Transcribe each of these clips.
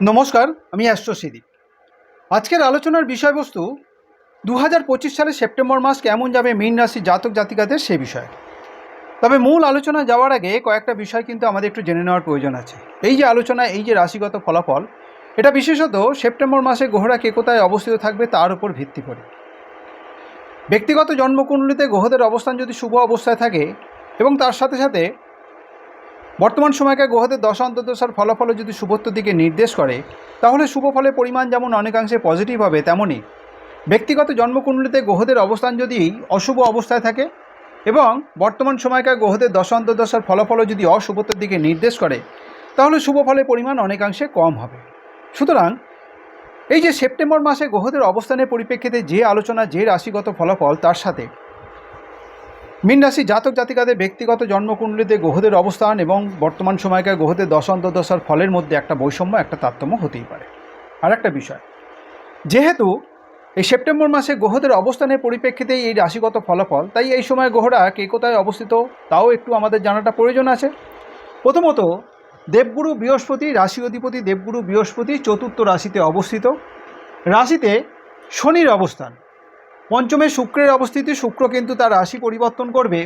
নমস্কার, আমি অ্যাস্ট্রোসিদি আজকের আলোচনার বিষয়বস্তু দু হাজার পঁচিশ সালের সেপ্টেম্বর মাস কেমন যাবে মীন রাশি জাতক জাতিকাদের সে বিষয়ে। তবে মূল আলোচনা যাওয়ার আগে কয়েকটা বিষয় কিন্তু আমাদের একটু জেনে নেওয়ার প্রয়োজন আছে। এই যে আলোচনা, এই যে রাশিগত ফলাফল, এটা বিশেষত সেপ্টেম্বর মাসে গ্রহরা কে কোথায় অবস্থিত থাকবে তার উপর ভিত্তি করে। ব্যক্তিগত জন্মকুণ্ডলিতে গ্রহদের অবস্থান যদি শুভ অবস্থায় থাকে এবং তার সাথে সাথে বর্তমান সময়কার গ্রহদের দশা অন্তর্দশার ফলাফলও যদি শুভত্বর দিকে নির্দেশ করে, তাহলে শুভ ফলের পরিমাণ যেমন অনেকাংশে পজিটিভ হবে তেমনই। ব্যক্তিগত জন্মকুণ্ডলিতে গ্রহদের অবস্থান যদি অশুভ অবস্থায় থাকে এবং বর্তমান সময়কার গ্রহদের দশা অন্তর্দশার ফলাফলও যদি অশুভত্বর দিকে নির্দেশ করে, তাহলে শুভ ফলের পরিমাণ অনেকাংশে কম হবে। সুতরাং, এই যে সেপ্টেম্বর মাসে গ্রহদের অবস্থানের পরিপ্রেক্ষিতে যে আলোচনা, যে রাশিগত ফলাফল তার সাথে রাশি জাতক জাতিকাদের ব্যক্তিগত জন্মকুণ্ডলিতে গ্রহদের অবস্থান এবং বর্তমান সময়কার গ্রহদের দশান্তদশার ফলের মধ্যে একটা বৈষম্য, একটা তারতম্য হতেই পারে। আর একটা বিষয়, যেহেতু এই সেপ্টেম্বর মাসে গ্রহদের অবস্থানের পরিপ্রেক্ষিতে এই রাশিগত ফলাফল, তাই এই সময় গ্রহরা কে কোথায় অবস্থিত তাও একটু আমাদের জানাটা প্রয়োজন আছে। প্রথমত, দেবগুরু বৃহস্পতি, রাশি অধিপতি দেবগুরু বৃহস্পতি চতুর্থ রাশিতে অবস্থিত। রাশিতে শনির অবস্থান পঞ্চমে শুক্রের অবস্থিতি, শুক্র কিন্তু তার রাশি পরিবর্তন করবে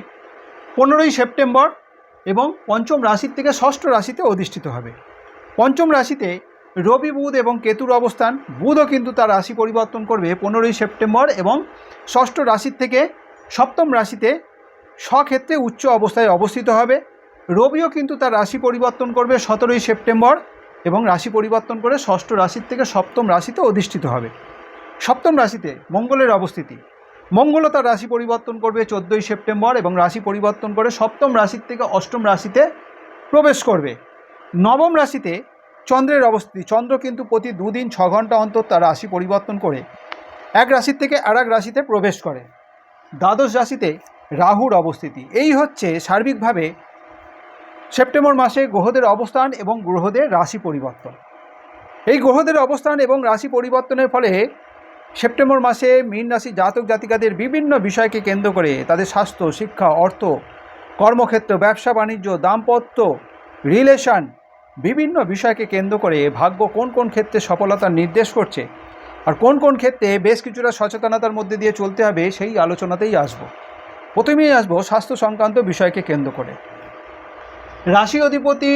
পনেরোই সেপ্টেম্বর এবং পঞ্চম রাশির থেকে ষষ্ঠ রাশিতে অধিষ্ঠিত হবে। পঞ্চম রাশিতে রবি, বুধ এবং কেতুর অবস্থান, বুধও কিন্তু তার রাশি পরিবর্তন করবে পনেরোই সেপ্টেম্বর এবং ষষ্ঠ রাশির থেকে সপ্তম রাশিতে স্বক্ষেত্রে উচ্চ অবস্থায় অবস্থিত হবে। রবিও কিন্তু তার রাশি পরিবর্তন করবে সতেরোই সেপ্টেম্বর এবং রাশি পরিবর্তন করে ষষ্ঠ রাশির থেকে সপ্তম রাশিতে অধিষ্ঠিত হবে। সপ্তম রাশিতে মঙ্গলের অবস্থিতি। মঙ্গলও তার রাশি পরিবর্তন করবে চোদ্দোই সেপ্টেম্বর এবং রাশি পরিবর্তন করে সপ্তম রাশির থেকে অষ্টম রাশিতে প্রবেশ করবে। নবম রাশিতে চন্দ্রের অবস্থিতি। চন্দ্র কিন্তু প্রতি দুদিন ছ ঘণ্টা অন্তর তার রাশি পরিবর্তন করে এক রাশির থেকে আর এক রাশিতে প্রবেশ করে। দ্বাদশ রাশিতে রাহুর অবস্থিতি। এই হচ্ছে সার্বিকভাবে সেপ্টেম্বর মাসে গ্রহদের অবস্থান এবং গ্রহদের রাশি পরিবর্তন। এই গ্রহদের অবস্থান এবং রাশি পরিবর্তনের ফলে সেপ্টেম্বর মাসে মীন রাশি জাতক জাতিকাদের বিভিন্ন বিষয়কে কেন্দ্র করে তাদের স্বাস্থ্য, শিক্ষা, অর্থ, কর্মক্ষেত্র, ব্যবসা, বাণিজ্য, দাম্পত্য রিলেশন বিভিন্ন বিষয়কে কেন্দ্র করে ভাগ্য কোন কোন ক্ষেত্রে সফলতার নির্দেশ করছে আর কোন কোন ক্ষেত্রে বেশ কিছুটা সচেতনতার মধ্যে দিয়ে চলতে হবে সেই আলোচনাতেই আসব। প্রথমেই আসব স্বাস্থ্য সংক্রান্ত বিষয়কে কেন্দ্র করে। রাশি অধিপতি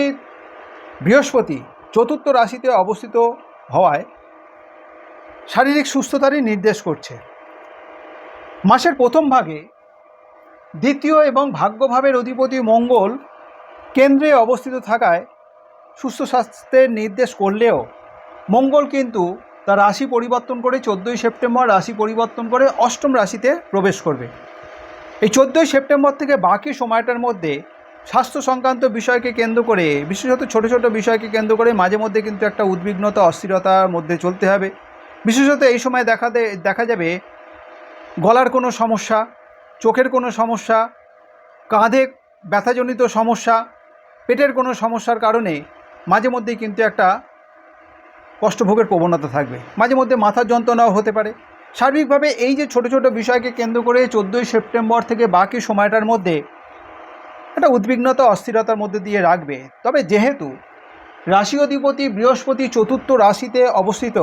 বৃহস্পতি চতুর্থ রাশিতে অবস্থিত হওয়ায় শারীরিক সুস্থতারই নির্দেশ করছে। মাসের প্রথম ভাগে দ্বিতীয় এবং ভাগ্যভাবের অধিপতি মঙ্গল কেন্দ্রে অবস্থিত থাকায় সুস্থ স্বাস্থ্যের নির্দেশ করলেও মঙ্গল কিন্তু তার রাশি পরিবর্তন করে চোদ্দোই সেপ্টেম্বর রাশি পরিবর্তন করে অষ্টম রাশিতে প্রবেশ করবে। এই চোদ্দোই সেপ্টেম্বর থেকে বাকি সময়টার মধ্যে স্বাস্থ্য সংক্রান্ত বিষয়কে কেন্দ্র করে, বিশেষত ছোট ছোট বিষয়কে কেন্দ্র করে মাঝে মধ্যে কিন্তু একটা উদ্বিগ্নতা, অস্থিরতার মধ্যে চলতে হবে। বিশেষত এই সময় দেখা দেখা যাবে গলার কোনো সমস্যা, চোখের কোনো সমস্যা, কাঁধে ব্যথাজনিত সমস্যা, পেটের কোনো সমস্যার কারণে মাঝে মধ্যেই কিন্তু একটা কষ্টভোগের প্রবণতা থাকবে। মাঝে মধ্যে মাথার যন্ত্রণাও হতে পারে। সার্বিকভাবে এই যে ছোট ছোট বিষয়কে কেন্দ্র করে চোদ্দোই সেপ্টেম্বর থেকে বাকি সময়টার মধ্যে একটা উদ্বিগ্নতা, অস্থিরতার মধ্যে দিয়ে রাখবে। তবে যেহেতু রাশি অধিপতি বৃহস্পতি চতুর্থ রাশিতে অবস্থিত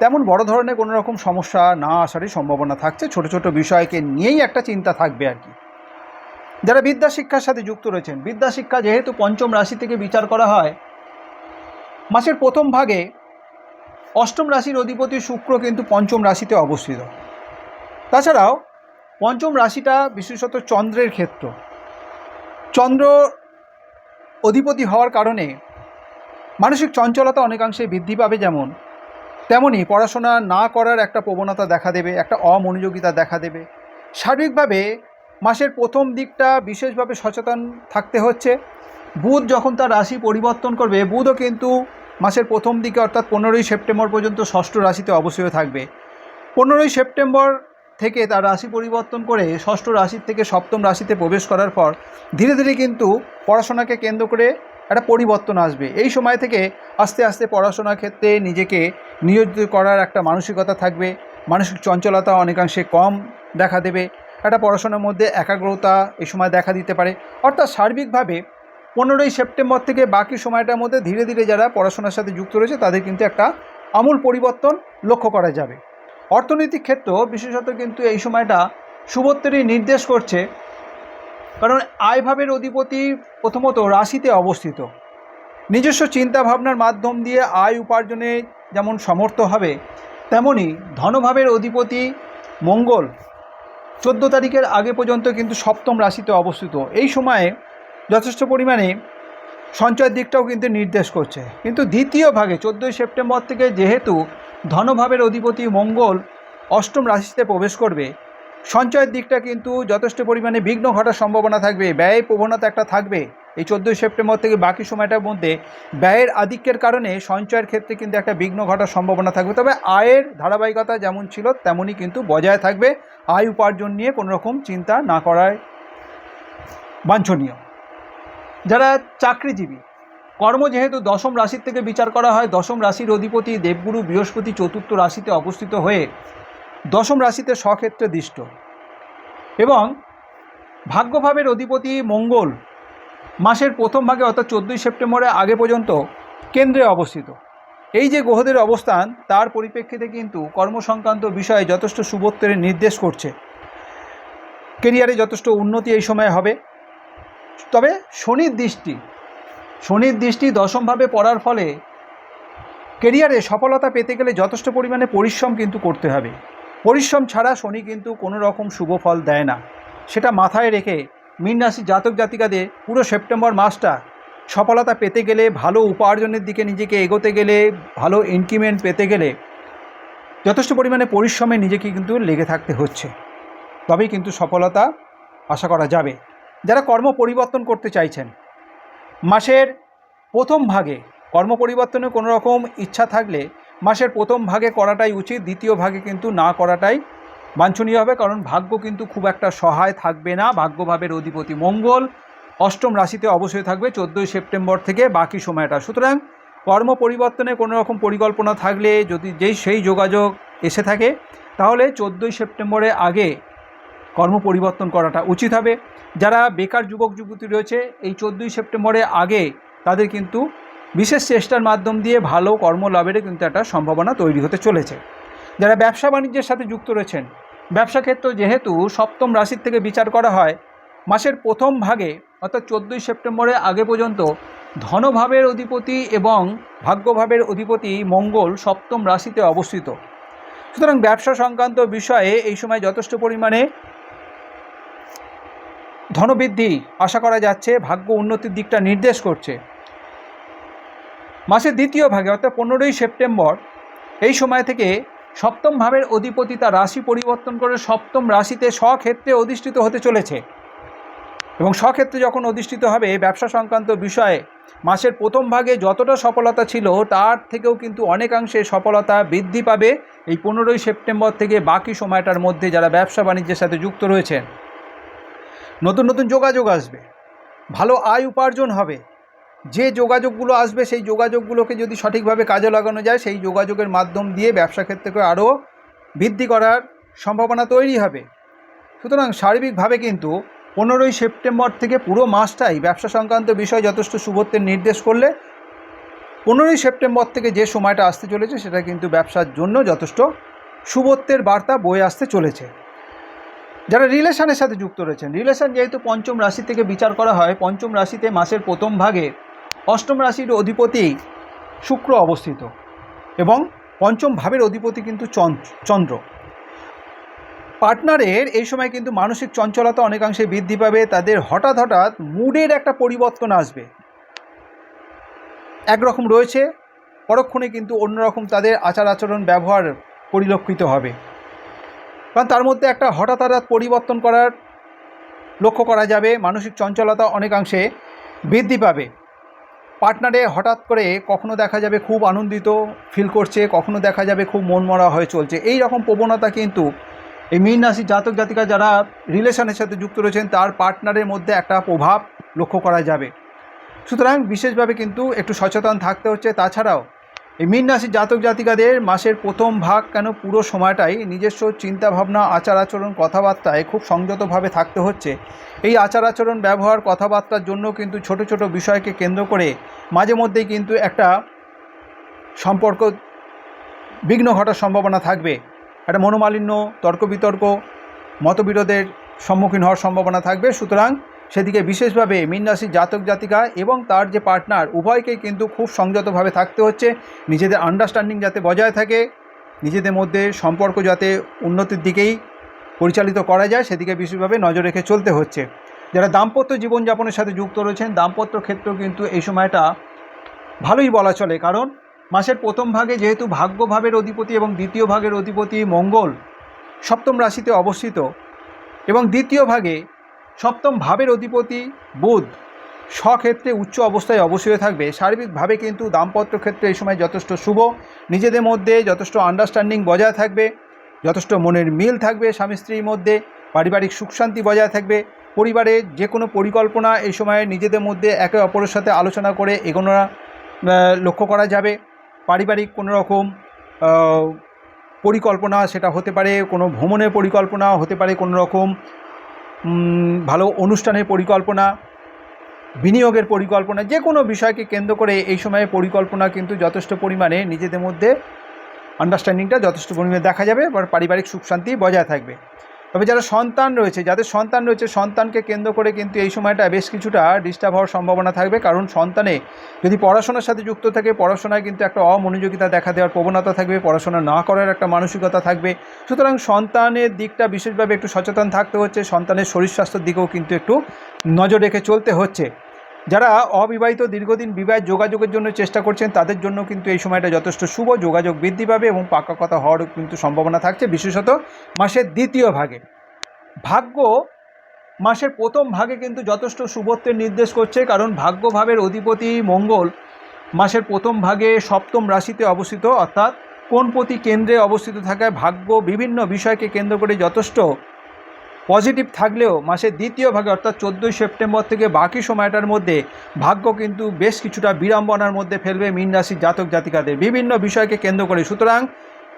তেমন বড় ধরনের কোনো রকম সমস্যা না আসারই সম্ভাবনা থাকছে। ছোট ছোট বিষয়কে নিয়েই একটা চিন্তা থাকবে আর কি। যারা বিদ্যা শিক্ষার সাথে যুক্ত রয়েছেন, বিদ্যা শিক্ষা যেহেতু পঞ্চম রাশি থেকে বিচার করা হয়, মাসের প্রথম ভাগে অষ্টম রাশির অধিপতি শুক্র কিন্তু পঞ্চম রাশিতে অবস্থিত। তাছাড়াও পঞ্চম রাশিটা বিশেষত চন্দ্রের ক্ষেত্র। চন্দ্র অধিপতি হওয়ার কারণে মানসিক চঞ্চলতা অনেকাংশে বৃদ্ধি পাবে যেমন তেমনই পড়াশোনা না করার একটা প্রবণতা দেখা দেবে, একটা অমনোযোগিতা দেখা দেবে। সার্বিকভাবে মাসের প্রথম দিকটা বিশেষভাবে সচেতন থাকতে হচ্ছে। বুধ যখন তার রাশি পরিবর্তন করবে, বুধও কিন্তু মাসের প্রথম দিকে, অর্থাৎ পনেরোই সেপ্টেম্বর পর্যন্ত ষষ্ঠ রাশিতে অবশ্যই থাকবে। পনেরোই সেপ্টেম্বর থেকে তার রাশি পরিবর্তন করে ষষ্ঠ রাশির থেকে সপ্তম রাশিতে প্রবেশ করার পর ধীরে ধীরে কিন্তু পড়াশোনাকে কেন্দ্র করে একটা পরিবর্তন আসবে। এই সময় থেকে আস্তে আস্তে পড়াশোনার ক্ষেত্রে নিজেকে নিয়োজিত করার একটা মানসিকতা থাকবে। মানসিক চঞ্চলতা অনেকাংশে কম দেখা দেবে। একটা পড়াশোনার মধ্যে একাগ্রতা এই সময় দেখা দিতে পারে। অর্থাৎ সার্বিকভাবে পনেরোই সেপ্টেম্বর থেকে বাকি সময়টার মধ্যে ধীরে ধীরে যারা পড়াশোনার সাথে যুক্ত রয়েছে, তাদের কিন্তু একটা আমূল পরিবর্তন লক্ষ্য করা যাবে। অর্থনৈতিক ক্ষেত্র বিশেষত কিন্তু এই সময়টা শুভত্বেরই নির্দেশ করছে। কারণ আয়ভাবের অধিপতি প্রথমত রাশিতে অবস্থিত। নিজস্ব চিন্তা ভাবনার মাধ্যম দিয়ে আয় উপার্জনে যেমন সমর্থ হবে, তেমনি ধনভাবের অধিপতি মঙ্গল চোদ্দ তারিখের আগে পর্যন্ত কিন্তু সপ্তম রাশিতে অবস্থিত। এই সময়ে যথেষ্ট পরিমাণে সঞ্চয়ের দিকটাও কিন্তু নির্দেশ করছে। কিন্তু দ্বিতীয় ভাগে চোদ্দোই সেপ্টেম্বর থেকে যেহেতু ধনভাবের অধিপতি মঙ্গল অষ্টম রাশিতে প্রবেশ করবে সঞ্চয়ের দিকটা কিন্তু যথেষ্ট পরিমাণে বিঘ্ন ঘটার সম্ভাবনা থাকবে। ব্যয় প্রবণতা একটা থাকবে। এই চোদ্দোই সেপ্টেম্বর থেকে বাকি সময়টার মধ্যে ব্যয়ের আধিক্যের কারণে সঞ্চয়ের ক্ষেত্রে কিন্তু একটা বিঘ্ন ঘটার সম্ভাবনা থাকবে। তবে আয়ের ধারাবাহিকতা যেমন ছিল, তেমনই কিন্তু বজায় থাকবে। আয় উপার্জন নিয়ে কোনো রকম চিন্তা না করায় বাঞ্ছনীয়। যারা চাকরিজীবী, কর্ম যেহেতু দশম রাশির থেকে বিচার করা হয়, দশম রাশির অধিপতি দেবগুরু বৃহস্পতি চতুর্থ রাশিতে অবস্থিত হয়ে দশম রাশিতে স্বক্ষেত্রে দৃষ্ট। এবং ভাগ্যভাবের অধিপতি মঙ্গল মাসের প্রথম ভাগে অর্থাৎ চোদ্দোই সেপ্টেম্বরের আগে পর্যন্ত কেন্দ্রে অবস্থিত। এই যে গ্রহদের অবস্থান, তার পরিপ্রেক্ষিতে কিন্তু কর্মসংক্রান্ত বিষয়ে যথেষ্ট সুবত্তের নির্দেশ করছে। কেরিয়ারে যথেষ্ট উন্নতি এই সময় হবে। তবে শনির দৃষ্টি শনির দৃষ্টি দশমভাবে পড়ার ফলে কেরিয়ারে সফলতা পেতে গেলে যথেষ্ট পরিমাণে পরিশ্রম কিন্তু করতে হবে। পরিশ্রম ছাড়া শনি কিন্তু কোনো রকম শুভ ফল দেয় না। সেটা মাথায় রেখে মীন রাশি জাতক জাতিকাদের পুরো সেপ্টেম্বর মাসটা সফলতা পেতে গেলে, ভালো উপার্জনের দিকে নিজেকে এগোতে গেলে, ভালো ইনক্রিমেন্ট পেতে গেলে যথেষ্ট পরিমাণে পরিশ্রমে নিজেকে কিন্তু লেগে থাকতে হচ্ছে। তবেই কিন্তু সফলতা আশা করা যাবে। যারা কর্ম পরিবর্তন করতে চাইছেন, মাসের প্রথম ভাগে কর্ম পরিবর্তনের কোনো রকম ইচ্ছা থাকলে মাসের প্রথম ভাগে করাটাই উচিত, দ্বিতীয় ভাগে কিন্তু না করাটাই বাঞ্ছনীয় হবে, কারণ ভাগ্য কিন্তু খুব একটা সহায় থাকবে না। ভাগ্যভাবের অধিপতি মঙ্গল, অষ্টম রাশিতে অবশ্যই থাকবে, চোদ্দোই সেপ্টেম্বর থেকে বাকি সময়টা। সুতরাং কর্ম পরিবর্তনে কোনো রকম পরিকল্পনা থাকলে, যদি যেই সেই যোগাযোগ এসে থাকে, তাহলে চোদ্দোই সেপ্টেম্বরের আগে কর্ম পরিবর্তন করাটা উচিত হবে। যারা বেকার যুবক যুবতী রয়েছে, এই চোদ্দোই সেপ্টেম্বরের আগে তাদের কিন্তু বিশেষ চেষ্টার মাধ্যম দিয়ে ভালো কর্মলাভের কিন্তু একটা সম্ভাবনা তৈরি হতে চলেছে। যারা ব্যবসা বাণিজ্যের সাথে যুক্ত রয়েছেন, ব্যবসা ক্ষেত্র যেহেতু সপ্তম রাশির থেকে বিচার করা হয়, মাসের প্রথম ভাগে, অর্থাৎ চোদ্দোই সেপ্টেম্বরের আগে পর্যন্ত, ধনভাবের অধিপতি এবং ভাগ্যভাবের অধিপতি মঙ্গল সপ্তম রাশিতে অবস্থিত। সুতরাং ব্যবসা সংক্রান্ত বিষয়ে এই সময় যথেষ্ট পরিমাণে ধনবৃদ্ধি আশা করা যাচ্ছে, ভাগ্য উন্নতির দিকটা নির্দেশ করছে। মাসের দ্বিতীয় ভাগে, অর্থাৎ পনেরোই সেপ্টেম্বর, এই সময় থেকে সপ্তম ভাবের অধিপতি তার রাশি পরিবর্তন করে সপ্তম রাশিতে স্বক্ষেত্রে অধিষ্ঠিত হতে চলেছে। এবং স্বক্ষেত্রে যখন অধিষ্ঠিত হবে, ব্যবসা সংক্রান্ত বিষয়ে মাসের প্রথম ভাগে যতটা সফলতা ছিল, তার থেকেও কিন্তু অনেকাংশে সফলতা বৃদ্ধি পাবে এই পনেরোই সেপ্টেম্বর থেকে বাকি সময়টার মধ্যে যারা ব্যবসা বাণিজ্যের সাথে যুক্ত রয়েছেন। নতুন নতুন যোগাযোগ আসবে। ভালো আয় উপার্জন হবে। যে যোগাযোগগুলো আসবে, সেই যোগাযোগগুলোকে যদি সঠিকভাবে কাজে লাগানো যায়, সেই যোগাযোগের মাধ্যম দিয়ে ব্যবসা ক্ষেত্রকে আরও বৃদ্ধি করার সম্ভাবনা তৈরি হবে। সুতরাং সার্বিকভাবে কিন্তু পনেরোই সেপ্টেম্বর থেকে পুরো মাসটাই ব্যবসা সংক্রান্ত বিষয় যথেষ্ট শুভত্বের নির্দেশ করলে পনেরোই সেপ্টেম্বর থেকে যে সময়টা আসতে চলেছে, সেটা কিন্তু ব্যবসার জন্য যথেষ্ট শুভত্বের বার্তা বয়ে আসতে চলেছে। যারা রিলেশনের সাথে যুক্ত রয়েছেন, রিলেশন যেহেতু পঞ্চম রাশি থেকে বিচার করা হয়, পঞ্চম রাশিতে মাসের প্রথম ভাগে অষ্টম রাশির অধিপতি শুক্র অবস্থিত এবং পঞ্চম ভাবের অধিপতি কিন্তু চন- চন্দ্র। পার্টনারের এই সময় কিন্তু মানসিক চঞ্চলতা অনেকাংশে বৃদ্ধি পাবে, তাদের হঠাৎ হঠাৎ মুডের একটা পরিবর্তন আসবে। একরকম রয়েছে, পরক্ষণে কিন্তু অন্যরকম তাদের আচার আচরণ ব্যবহার পরিলক্ষিত হবে। কারণ তার মধ্যে একটা হঠাৎ হঠাৎ পরিবর্তন করার লক্ষ্য করা যাবে, মানসিক চঞ্চলতা অনেকাংশে বৃদ্ধি পাবে। পার্টনারে হঠাৎ করে কখনো দেখা যাবে খুব আনন্দিত ফিল করছে, কখনো দেখা যাবে খুব মনমরা হয়ে চলছে। এই রকম প্রবণতা কিন্তু এই মীন রাশি জাতক জাতিকা যারা রিলেশনের সাথে যুক্ত রয়েছেন, তার পার্টনারের মধ্যে একটা প্রভাব লক্ষ্য করা যাবে। সুতরাং বিশেষভাবে কিন্তু একটু সচেতন থাকতে হচ্ছে। তাছাড়াও এই মীন রাশির জাতক জাতিকাদের মাসের প্রথম ভাগ কেন পুরো সময়টাই নিজস্ব চিন্তাভাবনা আচার আচরণ কথাবার্তায় খুব সংযতভাবে থাকতে হচ্ছে। এই আচার আচরণ ব্যবহার, কথাবার্তার জন্য কিন্তু ছোট ছোট বিষয়কে কেন্দ্র করে মাঝে মধ্যেই কিন্তু একটা সম্পর্ক বিঘ্ন ঘটার সম্ভাবনা থাকবে। একটা মনোমালিন্য, তর্ক বিতর্ক, মতবিরোধের সম্মুখীন হওয়ার সম্ভাবনা থাকবে। সুতরাং সেদিকে বিশেষভাবে মীন রাশির জাতক জাতিকা এবং তার যে পার্টনার উভয়কেই কিন্তু খুব সংযতভাবে থাকতে হচ্ছে। নিজেদের আন্ডারস্ট্যান্ডিং যাতে বজায় থাকে, নিজেদের মধ্যে সম্পর্ক যাতে উন্নতির দিকেই পরিচালিত করা যায়, সেদিকে বিশেষভাবে নজর রেখে চলতে হচ্ছে। যারা দাম্পত্য জীবনযাপনের সাথে যুক্ত রয়েছেন, দাম্পত্য ক্ষেত্রেও কিন্তু এই সময়টা ভালোই বলা চলে। কারণ মাসের প্রথম ভাগে যেহেতু ভাগ্যভাবের অধিপতি এবং দ্বিতীয় ভাগের অধিপতি মঙ্গল সপ্তম রাশিতে অবস্থিত এবং দ্বিতীয় ভাগে সপ্তম ভাবের অধিপতি বুধ স্বক্ষেত্রে উচ্চ অবস্থায় অবশ্যই থাকবে। সার্বিকভাবে কিন্তু দাম্পত্য ক্ষেত্রে এই সময় যথেষ্ট শুভ। নিজেদের মধ্যে যথেষ্ট আন্ডারস্ট্যান্ডিং বজায় থাকবে। যথেষ্ট মনের মিল থাকবে স্বামী স্ত্রীর মধ্যে। পারিবারিক সুখ শান্তি বজায় থাকবে। পরিবারের যে কোনো পরিকল্পনা এই সময় নিজেদের মধ্যে একে অপরের সাথে আলোচনা করে এগোনো লক্ষ্য করা যাবে। পারিবারিক কোনো রকম পরিকল্পনা সেটা হতে পারে, কোনো ভ্রমণের পরিকল্পনা হতে পারে কোনো রকম। ভালো অনুষ্ঠানের পরিকল্পনা, বিনিয়োগের পরিকল্পনা, যে কোনো বিষয়কে কেন্দ্র করে এই সময়ে পরিকল্পনা কিন্তু যথেষ্ট পরিমাণে নিজেদের মধ্যে আন্ডারস্ট্যান্ডিংটা যথেষ্ট পরিমাণে দেখা যাবে বা পারিবারিক সুখ শান্তি বজায় থাকবে। তবে যারা সন্তান রয়েছে, যাদের সন্তান রয়েছে, সন্তানকে কেন্দ্র করে কিন্তু এই সময়টা বেশ কিছুটা ডিস্টার্ব হওয়ার সম্ভাবনা থাকবে। কারণ সন্তানে যদি পড়াশোনার সাথে যুক্ত থাকে, পড়াশোনায় কিন্তু একটা অমনোযোগিতা দেখা দেওয়ার প্রবণতা থাকবে, পড়াশোনা না করার একটা মানসিকতা থাকবে। সুতরাং সন্তানের দিকটা বিশেষভাবে একটু সচেতন থাকতে হচ্ছে, সন্তানের শরীর স্বাস্থ্যের দিকেও কিন্তু একটু নজর রেখে চলতে হচ্ছে। যারা অবিবাহিত দীর্ঘদিন বিবাহ যোগাযোগের জন্য চেষ্টা করছেন, তাদের জন্য কিন্তু এই সময়টা যথেষ্ট শুভ। যোগাযোগ বৃদ্ধি পাবে এবং পাকা কথা হওয়ারও কিন্তু সম্ভাবনা থাকছে, বিশেষত মাসের দ্বিতীয় ভাগে। ভাগ্য মাসের প্রথম ভাগে কিন্তু যথেষ্ট শুভত্বের নির্দেশ করছে, কারণ ভাগ্যভাবের অধিপতি মঙ্গল মাসের প্রথম ভাগে সপ্তম রাশিতে অবস্থিত। অর্থাৎ কোন প্রতি কেন্দ্রে অবস্থিত থাকায় ভাগ্য বিভিন্ন বিষয়কে কেন্দ্র করে যথেষ্ট পজিটিভ থাকলেও মাসের দ্বিতীয় ভাগে অর্থাৎ চোদ্দোই সেপ্টেম্বর থেকে বাকি সময়টার মধ্যে ভাগ্য কিন্তু বেশ কিছুটা বিড়ম্বনার মধ্যে ফেলবে মীন রাশির জাতক জাতিকাদের। বিভিন্ন বিষয়কে কেন্দ্র করে। সুতরাং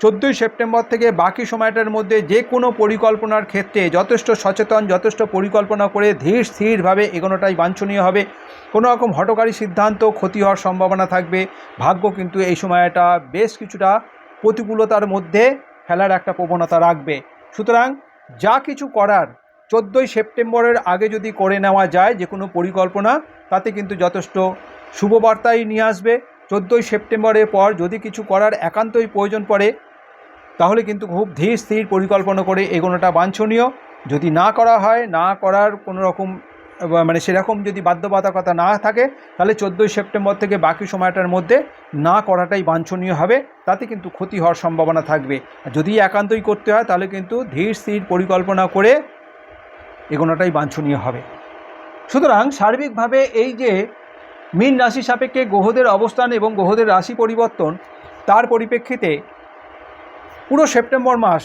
চোদ্দোই সেপ্টেম্বর থেকে বাকি সময়টার মধ্যে যে কোনো পরিকল্পনার ক্ষেত্রে যথেষ্ট সচেতন, যথেষ্ট পরিকল্পনা করে ধীর স্থিরভাবে এগোনোটাই বাঞ্ছনীয় হবে। কোনো রকম হটকারী সিদ্ধান্ত ক্ষতি হওয়ার সম্ভাবনা থাকবে। ভাগ্য কিন্তু এই সময়টা বেশ কিছুটা প্রতিকূলতার মধ্যে ফেলার একটা প্রবণতা রাখবে। সুতরাং যা কিছু করার চোদ্দোই সেপ্টেম্বরের আগে যদি করে নেওয়া যায় যে কোনো পরিকল্পনা, তাতে কিন্তু যথেষ্ট শুভবার্তাই নিয়ে আসবে। চোদ্দোই সেপ্টেম্বরের পর যদি কিছু করার একান্তই প্রয়োজন পড়ে, তাহলে কিন্তু খুব ধীর স্থির পরিকল্পনা করে এগোনোটা বাঞ্ছনীয়। যদি না করা হয়, না করার কোনো রকম মানে সেরকম যদি বাধ্যবাধকতা না থাকে, তাহলে চোদ্দোই সেপ্টেম্বর থেকে বাকি সময়টার মধ্যে না করাটাই বাঞ্ছনীয় হবে। তাতে কিন্তু ক্ষতি হওয়ার সম্ভাবনা থাকবে। যদি একান্তই করতে হয়, তাহলে কিন্তু ধীর স্থির পরিকল্পনা করে এগোনোটাই বাঞ্ছনীয় হবে। সুতরাং সার্বিকভাবে এই যে মীন রাশি সাপেক্ষে গ্রহদের অবস্থান এবং গ্রহদের রাশি পরিবর্তন, তার পরিপ্রেক্ষিতে পুরো সেপ্টেম্বর মাস